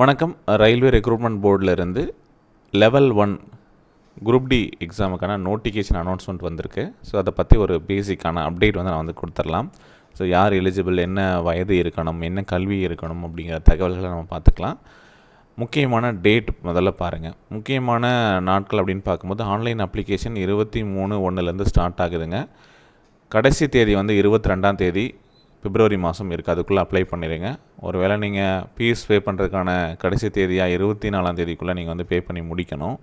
வணக்கம். Railway recruitment போர்டில் இருந்து லெவல் ஒன் குரூப் டி எக்ஸாமுக்கான நோட்டிஃபிகேஷன் அனௌன்ஸ்மெண்ட் வந்திருக்கு. ஸோ அதை பற்றி ஒரு பேசிக்கான அப்டேட் வந்து நான் வந்து கொடுத்துடலாம். ஸோ யார் எலிஜிபிள் என்ன வயது இருக்கணும் என்ன கல்வி இருக்கணும் அப்படிங்கிற தகவல்களை நம்ம பார்த்துக்கலாம். முக்கியமான டேட் முதல்ல பாருங்கள் முக்கியமான நாட்கள் அப்படின்னு பார்க்கும்போது ஆன்லைன் அப்ளிகேஷன் இருபத்தி மூணு ஒன்றுலேருந்து ஸ்டார்ட் ஆகுதுங்க. கடைசி தேதி வந்து இருபத்தி ரெண்டாம் தேதி. பிப்ரவரி மாதம் இருக்குது அதுக்குள்ளே அப்ளை பண்ணிடுங்க. ஒருவேளை நீங்கள் ஃபீஸ் பே பண்ணுறதுக்கான கடைசி தேதியாக இருபத்தி நாலாம் தேதிக்குள்ளே நீங்கள் வந்து பே பண்ணி முடிக்கணும்.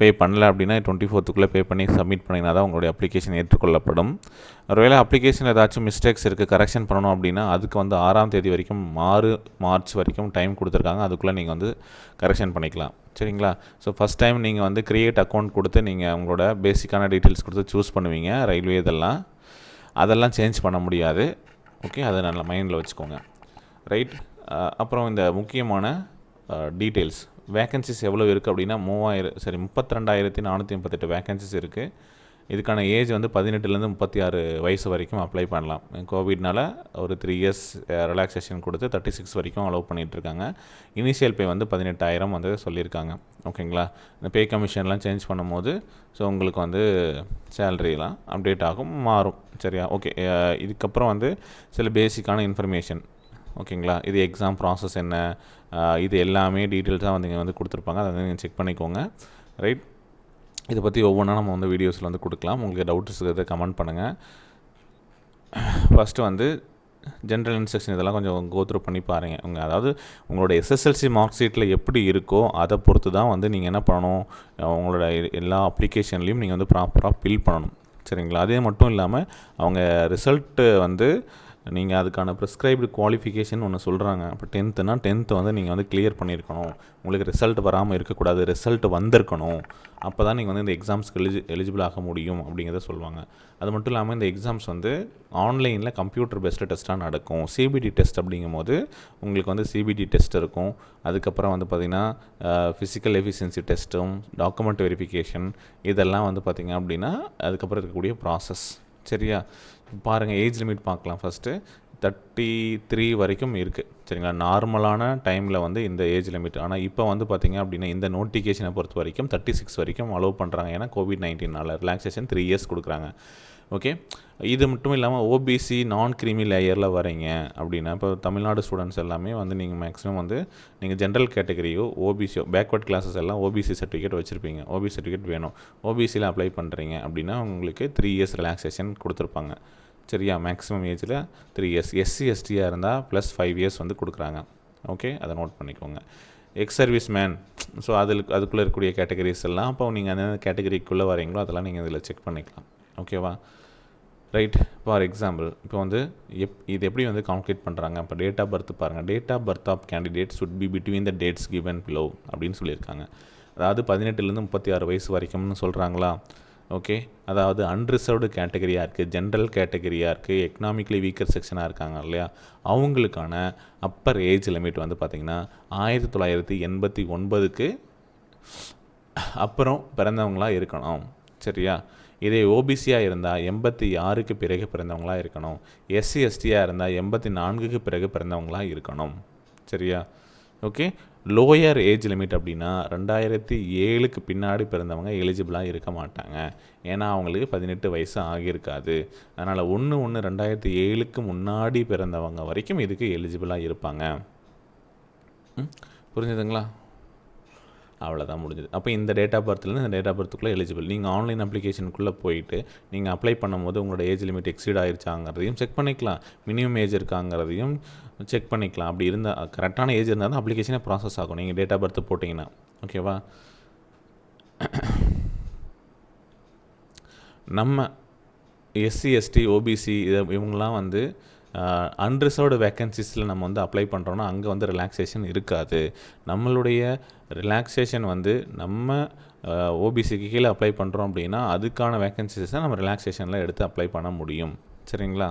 பே பண்ணல அப்படின்னா டுவெண்ட்டி ஃபோர்த்துக்குள்ளே பே பண்ணி சப்மிட் பண்ணிங்கன்னா தான் உங்களுடைய அப்ளிகேஷன் ஏற்றுக்கொள்ளப்படும். ஒருவேளை அப்ளிகேஷன் ஏதாச்சும் மிஸ்டேக்ஸ் இருக்குது கரெக்ஷன் பண்ணணும் அப்படின்னா அதுக்கு வந்து ஆறாம் தேதி வரைக்கும் ஆறு மார்ச் வரைக்கும் டைம் கொடுத்துருக்காங்க. அதுக்குள்ளே நீங்கள் வந்து கரெக்ஷன் பண்ணிக்கலாம். சரிங்களா? ஸோ ஃபஸ்ட் டைம் நீங்கள் வந்து க்ரியேட் அக்கௌண்ட் கொடுத்து நீங்கள் உங்களோட பேசிக்கான டீட்டெயில்ஸ் கொடுத்து சூஸ் பண்ணுவீங்க ரயில்வே இதெல்லாம். அதெல்லாம் சேஞ்ச் பண்ண முடியாது. ஓகே அதை நல்லா மைண்டில் வச்சுக்கோங்க. ரைட் அப்புறம் இந்த முக்கியமான டீட்டெயில்ஸ் வேக்கன்சிஸ் எவ்வளோ இருக்குது அப்படின்னா மூவாயிரம் சரி முப்பத்தி ரெண்டாயிரத்தி நானூற்றி முப்பத்தெட்டு வேக்கன்சிஸ் இருக்குது இதுக்கான ஏஜ் வந்து பதினெட்டுலேருந்து முப்பத்தி ஆறு வயசு வரைக்கும் அப்ளை பண்ணலாம். கோவிட்னால ஒரு த்ரீ இயர்ஸ் ரிலாக்ஸேஷன் கொடுத்து தேர்ட்டி சிக்ஸ் வரைக்கும் அலோவ் பண்ணிகிட்ருக்காங்க இனிஷியல் பே வந்து பதினெட்டாயிரம் வந்து சொல்லியிருக்காங்க. ஓகேங்களா இந்த பே கமிஷன்லாம் சேஞ்ச் பண்ணும்போது ஸோ உங்களுக்கு வந்து சேலரிலாம் அப்டேட் ஆகும் மாறும். சரியா? ஓகே இதுக்கப்புறம் வந்து சில பேசிக்கான இன்ஃபர்மேஷன் ஓகேங்களா இது எக்ஸாம் ப்ராசஸ் என்ன? இது எல்லாமே டீட்டெயில்ஸாக வந்து இங்கே வந்து கொடுத்துருப்பாங்க. அதை வந்து நீங்கள் செக் பண்ணிக்கோங்க. ரைட் இதை பற்றி ஒவ்வொன்றா நம்ம வந்து வீடியோஸில் வந்து கொடுக்கலாம். உங்களுக்கு டவுட்ஸ் இருக்கிறத கமெண்ட் பண்ணுங்கள் ஃபஸ்ட்டு வந்து ஜென்ரல் இன்ஸ்ட்ரக்ஷன் இதெல்லாம் கொஞ்சம் கோத்ரூ பண்ணி பாருங்கள் உங்கள் அதாவது உங்களோட எஸ்எஸ்எல்சி மார்க் ஷீட்டில் எப்படி இருக்கோ அதை பொறுத்து தான் வந்து நீங்கள் என்ன பண்ணணும்? உங்களோட எல்லா அப்ளிகேஷன்லேயும் நீங்கள் வந்து ப்ராப்பராக ஃபில் பண்ணணும். சரிங்களா? அதே மட்டும் இல்லாமல் அவங்க ரிசல்ட்டு வந்து நீங்கள் அதுக்கான ப்ரிஸ்கிரைப்டு குவாலிஃபிகேஷன் ஒன்று சொல்கிறாங்க இப்போ டென்த்துனா டென்த்து வந்து நீங்கள் வந்து கிளியர் பண்ணியிருக்கணும். உங்களுக்கு ரிசல்ட் வராமல் இருக்கக்கூடாது. ரிசல்ட் வந்திருக்கணும். அப்போ தான் நீங்கள் வந்து இந்த எக்ஸாம்ஸ்க்கு எலிஜி எலிஜிபிள் ஆக முடியும் அப்படிங்கிறத சொல்லுவாங்க. அது மட்டும் இல்லாமல் இந்த எக்ஸாம்ஸ் வந்து ஆன்லைனில் கம்ப்யூட்டர் பெஸ்ட்டு டெஸ்ட்டாக நடக்கும். சிபிடி டெஸ்ட் அப்படிங்கும் போது உங்களுக்கு வந்து சிபிடி டெஸ்ட் இருக்கும். அதுக்கப்புறம் வந்து பார்த்திங்கன்னா ஃபிசிக்கல் எஃபிஷியன்சி டெஸ்ட்டும் டாக்குமெண்ட் வெரிஃபிகேஷன் இதெல்லாம் வந்து பார்த்திங்க அப்படின்னா அதுக்கப்புறம் இருக்கக்கூடிய ப்ராசஸ் சரியா? பாருங்கள் ஏஜ் லிமிட் பார்க்கலாம் ஃபஸ்ட்டு தேர்ட்டி த்ரீ வரைக்கும் இருக்குது சரிங்களா? நார்மலான டைமில் வந்து இந்த ஏஜ் லிமிட் ஆனால் இப்போ வந்து பார்த்திங்க அப்படின்னா இந்த நோட்டிஃபிகேஷனை பொறுத்த வரைக்கும் தேர்ட்டி சிக்ஸ் வரைக்கும் அலோவ் பண்ணுறாங்க ஏன்னா கோவிட் நைன்டீனால் ரிலாக்ஸேஷன் த்ரீ இயர்ஸ் கொடுக்குறாங்க. ஓகே இது மட்டும் இல்லாமல் ஓபிசி நான் கிரிமி லேயரில் வரீங்க அப்படின்னா இப்போ தமிழ்நாடு ஸ்டூடெண்ட்ஸ் எல்லாமே வந்து நீங்கள் மேக்ஸிமம் வந்து நீங்கள் ஜென்ரல் கேட்டகரியோ ஓபிசியோ பேக்வர்ட் கிளாஸஸ் எல்லாம் ஓபிசி சர்டிஃபிகேட் வச்சுருப்பீங்க. ஓபிசி சர்டிஃபிகேட் வேணும். ஓபிசியில் அப்ளை பண்ணுறீங்க அப்படின்னா உங்களுக்கு த்ரீ இயர்ஸ் ரிலாக்ஸேஷன் கொடுத்துருப்பாங்க. சரியா? மேக்ஸிமம் ஏஜில் த்ரீ இயர்ஸ் எஸ்சி எஸ்டியாக இருந்தால் ப்ளஸ் ஃபைவ் இயர்ஸ் வந்து கொடுக்குறாங்க. ஓகே அதை நோட் பண்ணிக்கோங்க. எக்ஸ் சர்வீஸ் மேன் ஸோ அதில் அதுக்குள்ளே இருக்கக்கூடிய கேட்டகரிஸ் எல்லாம் அப்போ நீங்கள் அந்த கேட்டகரிக்குள்ளே வரீங்களோ அதெல்லாம் நீங்கள் இதில் செக் பண்ணிக்கலாம். ஓகேவா ரைட் ஃபார் எக்ஸாம்பிள் இப்போ வந்து எப் இது எப்படி வந்து கால்குலேட் பண்ணுறாங்க இப்போ டேட் ஆஃப் பர்த் பாருங்கள் date of birth of candidate should be between the dates given below அப்படின்னு சொல்லியிருக்காங்க. அதாவது பதினெட்டுலேருந்து முப்பத்தி ஆறு வயசு வரைக்கும்னு சொல்கிறாங்களா ஓகே அதாவது அன்ரிசர்வ்டு கேட்டகரியாக இருக்குது ஜென்ரல் கேட்டகரியாக இருக்குது எக்கனாமிக்கலி வீக்கர் செக்ஷனாக இருக்காங்க இல்லையா? அவங்களுக்கான அப்பர் ஏஜ் லிமிட் வந்து பார்த்திங்கன்னா ஆயிரத்தி தொள்ளாயிரத்தி எண்பத்தி ஒன்பதுக்கு அப்புறம் பிறந்தவங்களாக இருக்கணும். சரியா? இதே ஓபிசியாக இருந்தால் எண்பத்தி ஆறுக்கு பிறகு பிறந்தவங்களாக இருக்கணும். எஸ்சி எஸ்டியாக இருந்தால் எண்பத்தி நான்குக்கு பிறகு பிறந்தவங்களாக இருக்கணும். சரியா? ஓகே லோயர் ஏஜ் லிமிட் அப்படின்னா ரெண்டாயிரத்தி ஏழுக்கு பின்னாடி பிறந்தவங்க எலிஜிபிளாக இருக்க மாட்டாங்க. ஏன்னா அவங்களுக்கு பதினெட்டு வயசு ஆகியிருக்காது. அதனால் ஒன்று ஒன்று ரெண்டாயிரத்தி ஏழுக்கு முன்னாடி பிறந்தவங்க வரைக்கும் இதுக்கு எலிஜிபிளாக இருப்பாங்க. புரிஞ்சுதுங்களா? அவ்வளோதான் முடிஞ்சது. அப்போ இந்த டேட் ஆஃப் பர்த்லேருந்து இந்த டேட் ஆஃப் பர்த்துக்குள்ளே எலிஜிபிள் நீங்கள் ஆன்லைன் அப்ளிகேஷனுக்குள்ளே போயிட்டு நீங்கள் அப்ளை பண்ணும்போது உங்களோட ஏஜ் லிமிட் எக்ஸீட் ஆயிடுச்சாங்கிறதையும் செக் பண்ணிக்கலாம். மினிமம் ஏஜ் இருக்காங்கிறதையும் செக் பண்ணிக்கலாம். அப்படி இருந்தால் கரெக்டான ஏஜ் இருந்தால் தான் அப்ளிகேஷனே ப்ராசஸ் ஆகும். நீங்கள் டேட் ஆஃப் பர்த் போட்டிங்கன்னா. ஓகேவா நம்ம எஸ்சி எஸ்டி ஓபிசி இதை இவங்களாம் வந்து அன்ரிசர்வ்டு வேக்கன்சிஸில் நம்ம வந்து அப்ளை பண்ணுறோன்னா அங்கே வந்து ரிலாக்ஸேஷன் இருக்காது. நம்மளுடைய ரிலாக்ஸேஷன் வந்து நம்ம ஓபிசிக்கு கீழே அப்ளை பண்ணுறோம் அப்படின்னா அதுக்கான வேக்கன்சிஸை நம்ம ரிலாக்ஸேஷனில் எடுத்து அப்ளை பண்ண முடியும். சரிங்களா?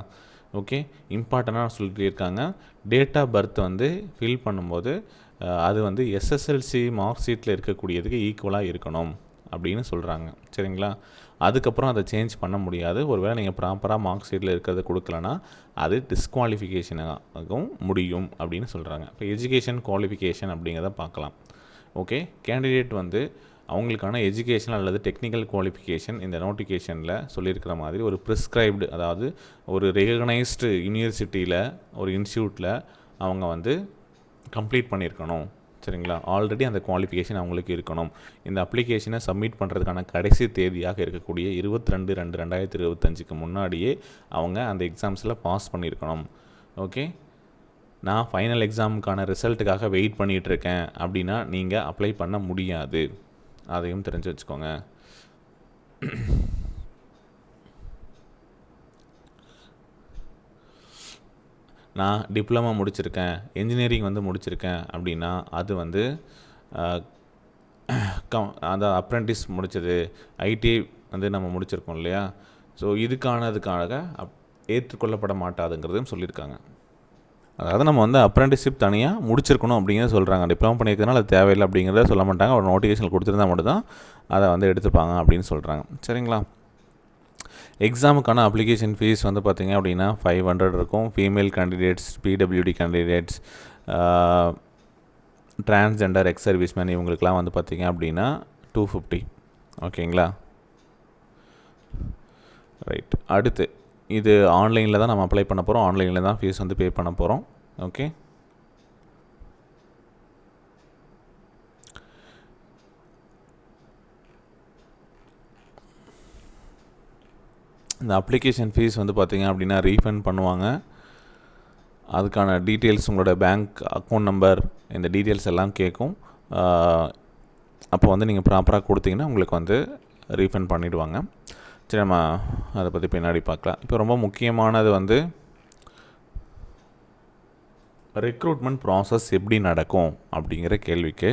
ஓகே இம்பார்ட்டண்ட்டாக சொல்லியிருக்காங்க. இருக்காங்க டேட் ஆஃப் பர்த் வந்து ஃபில் பண்ணும்போது அது வந்து எஸ்எஸ்எல்சி மார்க் ஷீட்டில் இருக்கக்கூடியதுக்கு ஈக்குவலாக இருக்கணும் அப்படின்னு சொல்கிறாங்க சரிங்களா? அதுக்கப்புறம் அதை சேஞ்ச் பண்ண முடியாது. ஒருவேளை நீங்கள் ப்ராப்பராக மார்க் ஷீட்டில் இருக்கிறத கொடுக்கலனா அது டிஸ்குவாலிஃபிகேஷனாகவும் முடியும் அப்படின்னு சொல்கிறாங்க இப்போ எஜுகேஷன் குவாலிஃபிகேஷன் அப்படிங்கிறத பார்க்கலாம். ஓகே கேண்டிடேட் வந்து அவங்களுக்கான எஜுகேஷன் அல்லது டெக்னிக்கல் குவாலிஃபிகேஷன் இந்த நோட்டிஃபிகேஷனில் சொல்லியிருக்கிற மாதிரி ஒரு ப்ரிஸ்கிரைப்டு அதாவது ஒரு ரெகனைஸ்டு யூனிவர்சிட்டியில் ஒரு இன்ஸ்டியூட்டில் அவங்க வந்து கம்ப்ளீட் பண்ணியிருக்கணும். சரிங்களா? ஆல்ரெடி அந்த குவாலிஃபிகேஷன் அவங்களுக்கு இருக்கணும். இந்த அப்ளிகேஷனை சப்மிட் பண்ணுறதுக்கான கடைசி தேதியாக இருக்கக்கூடிய இருபத்தி ரெண்டு ரெண்டு ரெண்டாயிரத்தி இருபத்தஞ்சுக்கு முன்னாடியே அவங்க அந்த எக்ஸாம்ஸில் பாஸ் பண்ணியிருக்கணும். ஓகே நான் ஃபைனல் எக்ஸாமுக்கான ரிசல்ட்டுக்காக வெயிட் பண்ணிகிட்ருக்கேன் அப்படின்னா நீங்கள் அப்ளை பண்ண முடியாது. அதையும் தெரிஞ்சு வச்சுக்கோங்க. நான் டிப்ளமா முடிச்சிருக்கேன் இன்ஜினியரிங் வந்து முடிச்சிருக்கேன் அப்படின்னா அது வந்து கம் அந்த அப்ரெண்டிஸ் முடித்தது ஐடிஐ வந்து நம்ம முடிச்சிருக்கோம் இல்லையா? ஸோ இதுக்கானதுக்காக அப் ஏற்றுக்கொள்ளப்பட மாட்டாதுங்கிறதையும் சொல்லியிருக்காங்க. அதாவது நம்ம வந்து அப்ரெண்டிஸ்ஷிப் தனியாக முடிச்சிருக்கணும் அப்படிங்கிறத சொல்கிறாங்க டிப்ளமோ பண்ணியிருக்கனால அது தேவையில்லை அப்படிங்கிறத சொல்ல மாட்டாங்க. ஒரு நோட்டிஃபிகேஷன் கொடுத்துருந்தா மட்டும் தான் அதை வந்து எடுத்துப்பாங்க அப்படின்னு சொல்கிறாங்க சரிங்களா? எக்ஸாமுக்கான அப்ளிகேஷன் ஃபீஸ் வந்து பார்த்திங்க அப்படின்னா ஃபைவ் ஹண்ட்ரட் இருக்கும். Female candidates PWD candidates transgender ex serviceman இவங்களுக்குலாம் வந்து பார்த்திங்க அப்படின்னா டூ ஃபிஃப்டி ஓகேங்களா? ரைட் அடுத்து இது ஆன்லைனில் தான் நம்ம அப்ளை பண்ண போகிறோம் ஆன்லைனில் தான் ஃபீஸ் வந்து பே பண்ண போகிறோம் ஓகே இந்த அப்ளிகேஷன் ஃபீஸ் வந்து பார்த்திங்க அப்படின்னா ரீஃபண்ட் பண்ணுவாங்க. அதுக்கான டீட்டெயில்ஸ் உங்களோட பேங்க் அக்கௌண்ட் நம்பர் இந்த டீட்டெயில்ஸ் எல்லாம் கேட்கும் அப்போ வந்து நீங்கள் ப்ராப்பராக கொடுத்தீங்கன்னா உங்களுக்கு வந்து ரீஃபண்ட் பண்ணிவிடுவாங்க சரி நம்ம அதை பற்றி பின்னாடி பார்க்கலாம். இப்போ ரொம்ப முக்கியமானது வந்து ரெக்ரூட்மெண்ட் ப்ராசஸ் எப்படி நடக்கும் அப்படிங்கிற கேள்விக்கு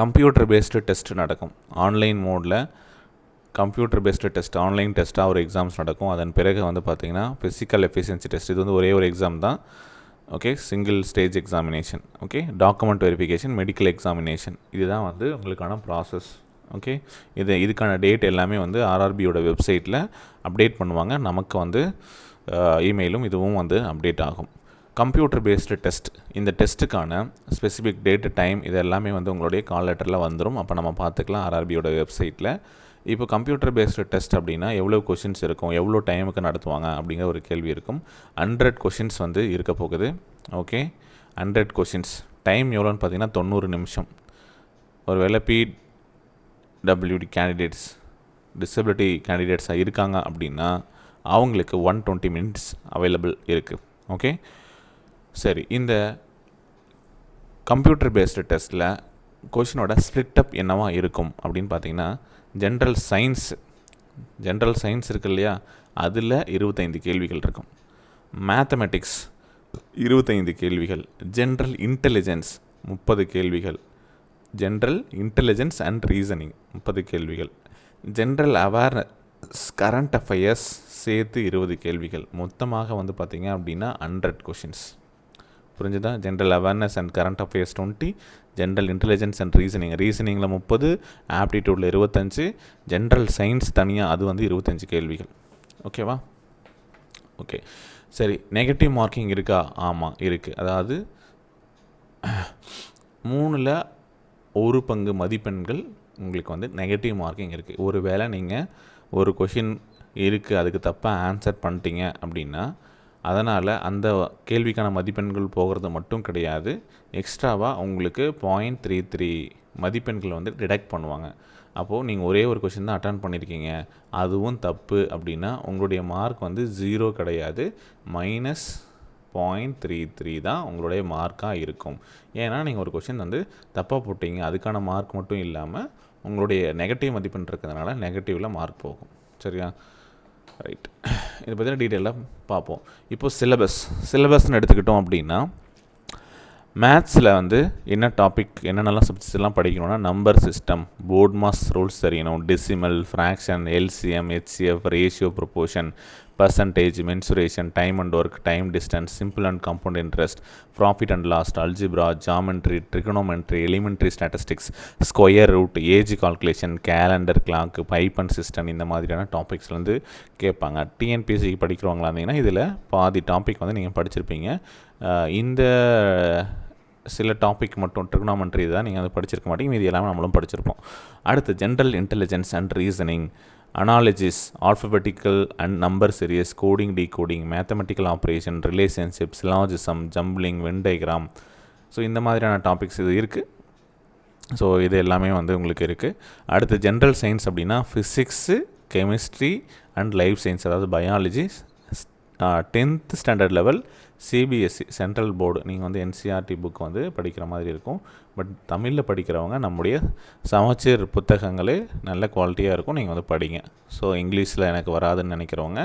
கம்ப்யூட்டர் பேஸ்டு டெஸ்ட் நடக்கும் ஆன்லைன் மோடில் கம்ப்யூட்டர் பேஸ்டு டெஸ்ட் ஆன்லைன் டெஸ்ட்டாக ஒரு எக்ஸாம்ஸ் நடக்கும். அதன் பிறகு வந்து பார்த்திங்கன்னா ஃபிசிக்கல் எஃபிஷியன்சி டெஸ்ட் இது வந்து ஒரே ஒரு எக்ஸாம் தான். Okay single stage examination okay document verification medical examination இதுதான் வந்து உங்களுக்கான ப்ராசஸ் ஓகே இது இதுக்கான டேட் எல்லாமே வந்து ஆர்ஆர்பியோட வெப்சைட்டில் அப்டேட் பண்ணுவாங்க. நமக்கு வந்து இமெயிலும் இதுவும் வந்து அப்டேட் ஆகும். கம்ப்யூட்டர் பேஸ்டு டெஸ்ட் இந்த டெஸ்ட்டுக்கான ஸ்பெசிஃபிக் டேட்டு டைம் இது எல்லாமே வந்து உங்களுடைய கால் லெட்டரில் வந்துடும் அப்போ நம்ம பார்த்துக்கலாம் ஆர்ஆர்பியோட வெப்சைட்டில் இப்போ கம்ப்யூட்டர் பேஸ்டு டெஸ்ட் அப்படின்னா எவ்வளோ கொஷின்ஸ் இருக்கும் எவ்வளோ டைமுக்கு நடத்துவாங்க அப்படிங்கிற ஒரு கேள்வி இருக்கும். ஹண்ட்ரட் கொஷின்ஸ் வந்து இருக்க போகுது. ஓகே ஹண்ட்ரட் கொஷின்ஸ் டைம் எவ்வளோன்னு பார்த்தீங்கன்னா தொண்ணூறு நிமிஷம். ஒரு வேளை பி டபிள்யூடி கேண்டிடேட்ஸ் டிசபிலிட்டி கேண்டிடேட்ஸாக இருக்காங்க அப்படின்னா அவங்களுக்கு ஒன் டுவெண்ட்டி மினிட்ஸ் அவைலபிள் இருக்குது ஓகே சரி இந்த கம்ப்யூட்டர் பேஸ்டு டெஸ்ட்டில் கொஷினோட ஸ்ப்ளிட்டப் என்னவாக இருக்கும் அப்படின்னு பார்த்தீங்கன்னா ஜென்ரல் சயின்ஸ் ஜென்ரல் சயின்ஸ் இருக்கு இல்லையா? அதில் இருபத்தைந்து கேள்விகள் இருக்கும். மேத்தமெட்டிக்ஸ் இருபத்தைந்து கேள்விகள். ஜென்ரல் இன்டெலிஜென்ஸ் முப்பது கேள்விகள். ஜென்ரல் இன்டெலிஜென்ஸ் அண்ட் ரீசனிங் முப்பது கேள்விகள். ஜென்ரல் அவேர்னஸ் கரண்ட் அஃபயர்ஸ் சேர்த்து இருபது கேள்விகள். மொத்தமாக வந்து பார்த்திங்க அப்படின்னா ஹண்ட்ரட் கொஷின்ஸ் புரிஞ்சுதா? General awareness and current affairs twenty general intelligence and reasoning ரீசனிங்கில் முப்பது ஆப்டிடியூடில் இருபத்தஞ்சு ஜென்ரல் சயின்ஸ் தனியாக அது வந்து இருபத்தஞ்சு கேள்விகள். ஓகேவா ஓகே சரி நெகட்டிவ் மார்க்கிங் இருக்கா? ஆமாம் இருக்குது அதாவது மூணில் ஒரு பங்கு மதிப்பெண்கள் உங்களுக்கு வந்து நெகட்டிவ் மார்க்கிங் இருக்குது ஒரு வேளை நீங்கள் ஒரு கொஷின் இருக்குது அதுக்கு தப்பாக ஆன்சர் பண்ணிட்டீங்க அப்படின்னா அதனால் அந்த கேள்விக்கான மதிப்பெண்கள் போகிறது மட்டும் கிடையாது. எக்ஸ்ட்ராவாக உங்களுக்கு பாயிண்ட் த்ரீ த்ரீ மதிப்பெண்கள் வந்து டிடெக்ட் பண்ணுவாங்க. அப்போது நீங்கள் ஒரே ஒரு கொஷின் தான் அட்டன் பண்ணியிருக்கீங்க அதுவும் தப்பு அப்படின்னா உங்களுடைய மார்க் வந்து ஜீரோ கிடையாது. மைனஸ் பாயிண்ட் த்ரீ த்ரீ தான் உங்களுடைய மார்க்காக இருக்கும். ஏன்னா நீங்கள் ஒரு கொஷின் வந்து தப்பாக போட்டீங்க. அதுக்கான மார்க் மட்டும் இல்லாமல் உங்களுடைய நெகட்டிவ் மதிப்பெண் இருக்கிறதுனால நெகட்டிவில் மார்க் போகும். சரியா? ரைட் இதை பற்றின டீட்டெயிலாக பார்ப்போம். இப்போது சிலபஸ் சிலபஸ்னு எடுத்துக்கிட்டோம் அப்படின்னா மேத்ஸில் வந்து என்ன டாபிக் என்னென்னலாம் சப்ஜெக்ட்ஸ் எல்லாம் படிக்கணும்னா number system BODMAS rules தெரியணும். Decimal fraction LCM HCF ratio proportion percentage mensuration time and work time distance simple and compound interest profit and loss algebra geometry trigonometry elementary statistics square root age calculation calendar clock pipe and cistern இந்த மாதிரியான topics வந்து கேட்பாங்க. டிஎன்பிஎஸ்சிக்கு படிக்கிறவங்களா இருந்தீங்கன்னா இதில் பாதி topic வந்து நீங்கள் படிச்சிருப்பீங்க. இந்த சில டாபிக் மட்டும் ட்ரிக்னாமெண்ட்ரி தான் நீங்கள் வந்து படிச்சிருக்க மாட்டீங்க. மீதி எல்லாமே நம்மளும் படிச்சிருப்போம். அடுத்து general intelligence and reasoning analogies alphabetical and number series coding decoding mathematical operation relationship syllogism jumbling Venn diagram so இந்த மாதிரியான டாபிக்ஸ் இது இருக்குது ஸோ இது எல்லாமே வந்து உங்களுக்கு இருக்குது அடுத்து ஜென்ரல் சயின்ஸ் அப்படின்னா physics chemistry and life science அதாவது biology tenth standard level CBSE central board நீங்கள் வந்து என்சிஆர்டி புக் வந்து படிக்கிற மாதிரி இருக்கும். பட் தமிழில் படிக்கிறவங்க நம்முடைய சமச்சீர் புத்தகங்களே நல்ல குவாலிட்டியாக இருக்கும். நீங்கள் வந்து படிங்க. ஸோ இங்கிலீஷில் எனக்கு வராதுன்னு நினைக்கிறவங்க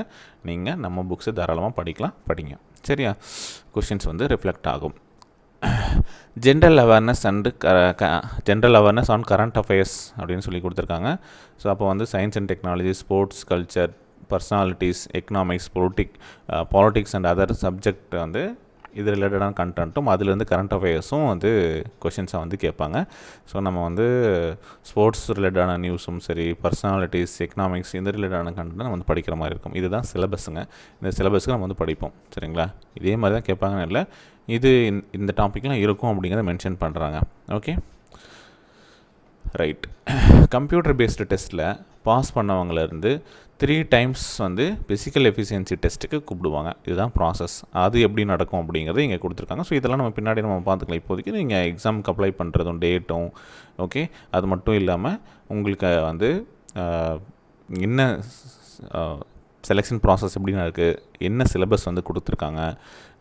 நீங்கள் நம்ம புக்ஸை தாராளமாக படிக்கலாம் படிங்க. சரியா? கொஷின்ஸ் வந்து ரிஃப்ளெக்ட் ஆகும். ஜென்ரல் அவேர்னஸ் அண்டு க general awareness on current affairs அப்படின்னு சொல்லி கொடுத்துருக்காங்க. ஸோ அப்போ வந்து science and technology sports culture personalities economics politic politics and other subject வந்து இது ரிலேட்டடான கண்டென்ட்டும் அதுலேருந்து கரண்ட் அஃபேர்ஸும் வந்து கொஷின்ஸாக வந்து கேட்பாங்க. ஸோ நம்ம வந்து ஸ்போர்ட்ஸ் ரிலேட்டடான நியூஸும் சரி பர்சனாலிட்டிஸ் எக்கனாமிக்ஸ் இந்த ரிலேட்டடான கண்டென்ட் நம்ம வந்து படிக்கிற மாதிரி இருக்கும். இதுதான் சிலபஸுங்க இந்த சிலபஸ்க்கு நம்ம வந்து படிப்போம். சரிங்களா? இதே மாதிரி தான் கேட்பாங்கன்னு இல்லை. இது இந்த- இந்த டாப்பிக்லாம் இருக்கும் அப்படிங்கிறத மென்ஷன் பண்ணுறாங்க ஓகே ரைட் கம்ப்யூட்டர் பேஸ்டு டெஸ்ட்டில் பாஸ் பண்ணவங்கலேருந்து த்ரீ டைம்ஸ் வந்து ஃபிசிக்கல் எஃபிஷியன்சி டெஸ்ட்டுக்கு கூப்பிடுவாங்க. இதுதான் ப்ராசஸ் அது எப்படி நடக்கும் அப்படிங்கிறது இங்கே கொடுத்துருக்காங்க. ஸோ இதெல்லாம் நம்ம பின்னாடி நம்ம பார்த்துக்கலாம். இப்போதைக்கு நீங்கள் எக்ஸாமுக்கு அப்ளை பண்ணுறதும் டேட்டும் ஓகே அது மட்டும் இல்லாமல் உங்களுக்கு வந்து என்ன செலெக்ஷன் ப்ராசஸ் எப்படின்னா இருக்குது என்ன சிலபஸ் வந்து கொடுத்துருக்காங்க?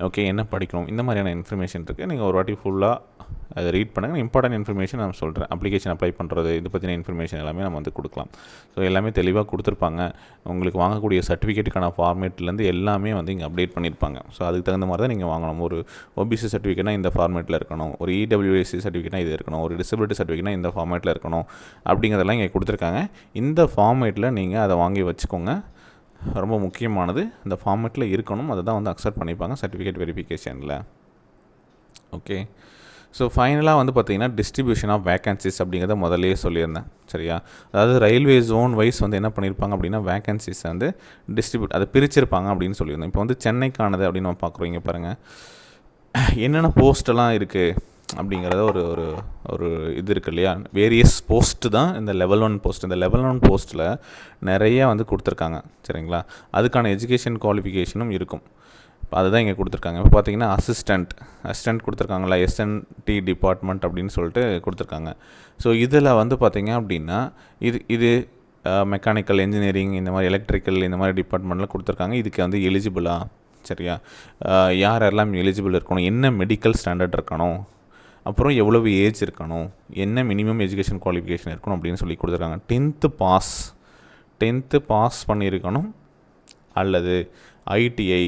ஓகே என்ன படிக்கணும்? இந்த மாதிரியான இன்ஃபர்மேஷன் இருக்குது நீங்கள் ஒரு வாட்டி ஃபுல்லாக அதை ரீட் பண்ணுங்கள் இம்பார்ட்டன்ட் இன்ஃபர்மேஷன் நான் சொல்கிறேன் அப்ளிகேஷன் அப்ளை பண்ணுறது இது பற்றின இன்ஃபர்மேஷன் எல்லாமே நம்ம வந்து கொடுக்கலாம். ஸோ எல்லாமே தெளிவாக கொடுத்துருப்பாங்க. உங்களுக்கு வாங்கக்கூடிய சர்டிஃபிகேட்டுக்கான ஃபார்மேட்லேருந்து எல்லாமே வந்து இங்கே அப்டேட் பண்ணியிருப்பாங்க ஸோ அதுக்கு தகுந்த மாதிரி தான் நீங்கள் வாங்கணும். ஒரு ஓபிசி சர்டிஃபிகேட்னா இந்த ஃபார்மேட்டில் இருக்கணும். ஒரு இடபிள்யூஎஸ்சி சர்டிஃபிகேட்னா இது இருக்கணும். ஒரு டிசபிலிட்டி சர்டிஃபிகேட்னா இந்த ஃபார்மேட்டில் இருக்கணும். அப்படிங்கிறதெல்லாம் இங்கே கொடுத்துருக்காங்க. இந்த ஃபார்மேட்டில் நீங்கள் அதை வாங்கி வச்சுக்கோங்க. ரொம்ப முக்கியமானது. இந்த ஃபார்மேட்டில் இருக்கணும். அதை தான் வந்து அக்செப்ட் பண்ணிப்பாங்க. சர்டிஃபிகேட் வெரிஃபிகேஷனில் ஓகே ஸோ ஃபைனலாக வந்து பார்த்தீங்கன்னா டிஸ்ட்ரிபியூஷன் ஆஃப் வேகன்சிஸ் அப்படிங்கிறத முதலே சொல்லியிருந்தேன். சரியா? அதாவது ரயில்வே ஜோன் வைஸ் வந்து என்ன பண்ணியிருப்பாங்க அப்படின்னா வேகன்சிஸ் வந்து டிஸ்ட்ரிபியூட் அதை பிரிச்சிருப்பாங்க அப்படின்னு சொல்லியிருந்தேன். இப்போ வந்து சென்னைக்கானது அப்படின்னு நம்ம பார்க்குறோம். இங்கே பாருங்கள் என்னென்ன போஸ்ட்டெல்லாம் இருக்குது அப்படிங்கிறத ஒரு ஒரு ஒரு இது இருக்கு இல்லையா? வேரியஸ் போஸ்ட்டு தான் இந்த லெவல் ஒன் போஸ்ட் இந்த லெவல் ஒன் போஸ்ட்டில் நிறைய வந்து கொடுத்துருக்காங்க. சரிங்களா? அதுக்கான எஜுகேஷன் குவாலிஃபிகேஷனும் இருக்கும். இப்போ அதுதான் இங்கே கொடுத்துருக்காங்க. இப்போ பார்த்தீங்கன்னா அசிஸ்டண்ட் அசிஸ்டண்ட் கொடுத்துருக்காங்களா எஸ்என்டி டிபார்ட்மெண்ட் அப்படின்னு சொல்லிட்டு கொடுத்துருக்காங்க. ஸோ இதில் வந்து பார்த்தீங்க அப்படின்னா இது இது மெக்கானிக்கல் இன்ஜினியரிங் இந்த மாதிரி எலக்ட்ரிக்கல் இந்த மாதிரி டிபார்ட்மெண்ட்டில் கொடுத்துருக்காங்க. இதுக்கு வந்து எலிஜிபிளா சரியா? யார் யாரெல்லாம் எலிஜிபிள் இருக்கணும்? என்ன மெடிக்கல் ஸ்டாண்டர்ட் இருக்கணும்? அப்புறம் எவ்வளவு ஏஜ் இருக்கணும்? என்ன மினிமம் எஜுகேஷன் குவாலிஃபிகேஷன் இருக்கணும் அப்படின்னு சொல்லி கொடுத்துருக்காங்க. டென்த்து பாஸ் டென்த்து பாஸ் பண்ணியிருக்கணும். அல்லது ITI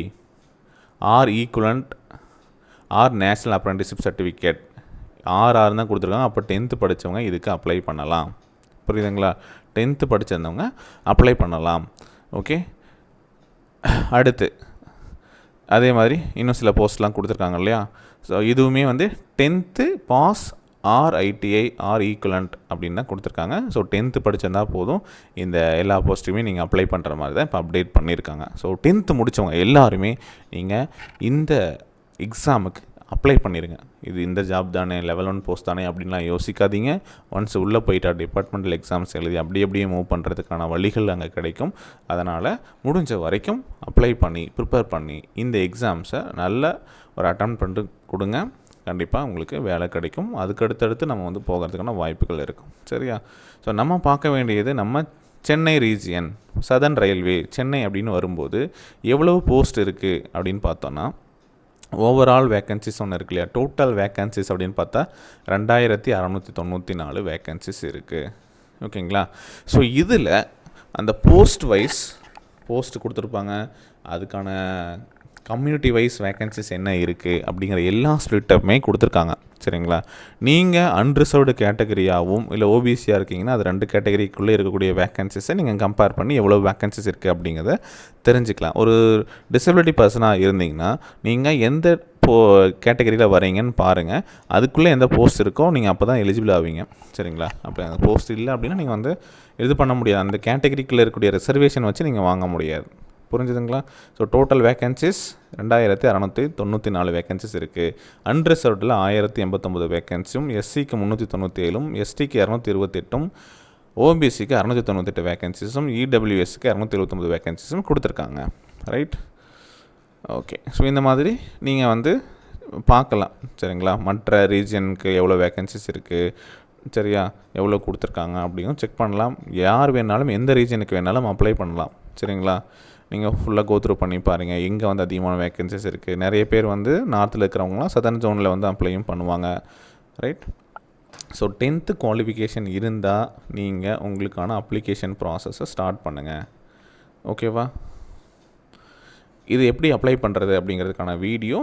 or equivalent or national apprenticeship certificate RR தான் கொடுத்துருக்காங்க. அப்போ டென்த்து படித்தவங்க இதுக்கு அப்ளை பண்ணலாம். புரியுதுங்களா? டென்த்து படிச்சிருந்தவங்க அப்ளை பண்ணலாம். ஓகே அடுத்து. அதே மாதிரி இன்னும் சில போஸ்ட்லாம் கொடுத்துருக்காங்க இல்லையா? ஸோ இதுவுமே வந்து tenth pass or ITI or equivalent அப்படின்னு தான் கொடுத்துருக்காங்க. ஸோ டென்த்து படிச்சிருந்தா போதும். இந்த எல்லா போஸ்ட்டுமே நீங்கள் அப்ளை பண்ணுற மாதிரி தான் இப்போ அப்டேட் பண்ணியிருக்காங்க ஸோ டென்த்து முடித்தவங்க எல்லாருமே நீங்கள் இந்த எக்ஸாமுக்கு அப்ளை பண்ணிடுங்க இது இந்த ஜாப் தானே லெவல் ஒன் போஸ்ட் தானே அப்படின்லாம் யோசிக்காதீங்க. ஒன்ஸ் உள்ளே போயிட்டா டிபார்ட்மெண்டல் எக்ஸாம்ஸ் எழுதி அப்படி அப்படியே மூவ் பண்ணுறதுக்கான வழிகள் அங்கே கிடைக்கும். அதனால் முடிஞ்ச வரைக்கும் அப்ளை பண்ணி ப்ரிப்பேர் பண்ணி இந்த எக்ஸாம்ஸை நல்ல ஒரு அட்டம் பண்ணிட்டு கொடுங்க. கண்டிப்பாக உங்களுக்கு வேலை கிடைக்கும். அதுக்கு அடுத்தடுத்து நம்ம வந்து போகிறதுக்கான வாய்ப்புகள் இருக்கும். சரியா? ஸோ நம்ம பார்க்க வேண்டியது நம்ம Chennai region southern railway Chennai அப்படின்னு வரும்போது எவ்வளவு போஸ்ட் இருக்குது அப்படின்னு பார்த்தோன்னா ஓவரால் வேக்கன்சிஸ் ஒன்று இருக்கு இல்லையா? டோட்டல் வேக்கன்சிஸ் அப்படின்னு பார்த்தா ரெண்டாயிரத்தி அறநூற்றி தொண்ணூற்றி நாலு வேக்கன்சிஸ் இருக்குது ஓகேங்களா ஸோ இதில் அந்த போஸ்ட் வைஸ் போஸ்ட் கொடுத்துருப்பாங்க. அதுக்கான கம்யூனிட்டி வைஸ் வேக்கன்சிஸ் என்ன இருக்குது அப்படிங்கிற எல்லா ஸ்ப்ளிட்டப்புமே கொடுத்துருக்காங்க. சரிங்களா? நீங்கள் அன்ரிசர்வ்டு கேட்டகரியாகவும் இல்லை ஓபிசியாக இருக்கீங்கன்னா அது ரெண்டு கேட்டகரிக்குள்ளே இருக்கக்கூடிய வேக்கன்சிஸை நீங்கள் கம்பேர் பண்ணி எவ்வளோ வேக்கன்சிஸ் இருக்குது அப்படிங்கிறத தெரிஞ்சுக்கலாம். ஒரு டிசபிலிட்டி பர்சனாக இருந்தீங்கன்னா நீங்கள் எந்த போ கேட்டகரியில் வரீங்கன்னு பாருங்கள் அதுக்குள்ளே எந்த போஸ்ட் இருக்கோ நீங்கள் அப்போ தான் எலிஜிபிள் ஆவீங்க. சரிங்களா? அப்போ அந்த போஸ்ட் இல்லை அப்படின்னா நீங்கள் வந்து இது பண்ண முடியாது. அந்த கேட்டகரிக்குள்ளே இருக்கக்கூடிய ரிசர்வேஷன் வச்சு நீங்கள் வாங்க முடியாது. புரிஞ்சுதுங்களா? ஸோ டோட்டல் வேகன்சிஸ் ரெண்டாயிரத்தி அறநூற்றி தொண்ணூற்றி நாலு வேகன்சிஸ் இருக்குது அன்ரிசர்வ்டில் ஆயிரத்தி எண்பத்தொம்பது வேகன்சியும் எஸ்சிக்கு முந்நூற்றி தொண்ணூற்றி ஏழும் எஸ்டிக்கு இரநூத்தி இருபத்தெட்டும் ஓபிசிக்கு அறநூற்றி தொண்ணூத்தெட்டு வேகன்சிஸும் இடபிள்யூஎஸ்க்கு இரநூத்தி எழுபத்தொம்பது வேகன்சிஸும் கொடுத்துருக்காங்க. ரைட் ஓகே ஸோ இந்த மாதிரி நீங்கள் வந்து பார்க்கலாம். சரிங்களா? மற்ற ரீஜனுக்கு எவ்வளோ வேகன்சிஸ் இருக்குது சரியா? எவ்வளோ கொடுத்துருக்காங்க அப்படியும் செக் பண்ணலாம். யார் வேணாலும் எந்த ரீஜனுக்கு வேணாலும் அப்ளை பண்ணலாம். சரிங்களா? நீங்கள் ஃபுல்லாக கோத்ரூ பண்ணி பாருங்கள் எங்கே வந்து அதிகமான வேகன்சிஸ் இருக்குது நிறைய பேர் வந்து நார்த்தில் இருக்கிறவங்களாம் சதர்ன் ஜோனில் வந்து அப்ளையும் பண்ணுவாங்க. ரைட் ஸோ டென்த்து குவாலிஃபிகேஷன் இருந்தால் நீங்கள் உங்களுக்கான அப்ளிகேஷன் ப்ராசஸை ஸ்டார்ட் பண்ணுங்கள் ஓகேவா இது எப்படி அப்ளை பண்ணுறது அப்படிங்கிறதுக்கான வீடியோ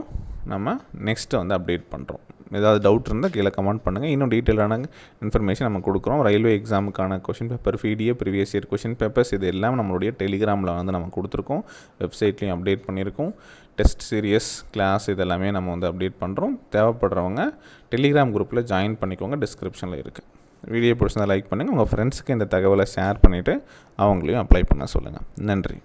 நம்ம நெக்ஸ்ட்டு வந்து அப்டேட் பண்ணுறோம் ஏதாவது டவுட் இருந்தால் கீழே கமெண்ட் பண்ணுங்கள் இன்னும் டீட்டெயிலான இன்ஃபர்மேஷன் நம்ம கொடுக்குறோம். ரயில்வே எக்ஸாமுக்கான கொஷின் பேப்பர் ஃபீடியே ப்ரீவியஸ் இயர் கொஷின் பேப்பர்ஸ் இது எல்லாம் நம்மளுடைய டெலிகிராமில் வந்து நம்ம கொடுத்துருக்கோம். வெப்சைட்லேயும் அப்டேட் பண்ணியிருக்கோம். டெஸ்ட் சீரியஸ் கிளாஸ் இதெல்லாமே நம்ம வந்து அப்டேட் பண்ணுறோம் தேவைப்படுறவங்க டெலிகிராம் குரூப்பில் ஜாயின் பண்ணிக்கோங்க. டிஸ்கிரிப்ஷனில் இருக்குது வீடியோ பிடிச்சிருந்தால் லைக் பண்ணுங்கள் உங்கள் ஃப்ரெண்ட்ஸுக்கு இந்த தகவலை ஷேர் பண்ணிவிட்டு அவங்களையும் அப்ளை பண்ண சொல்லுங்கள் நன்றி.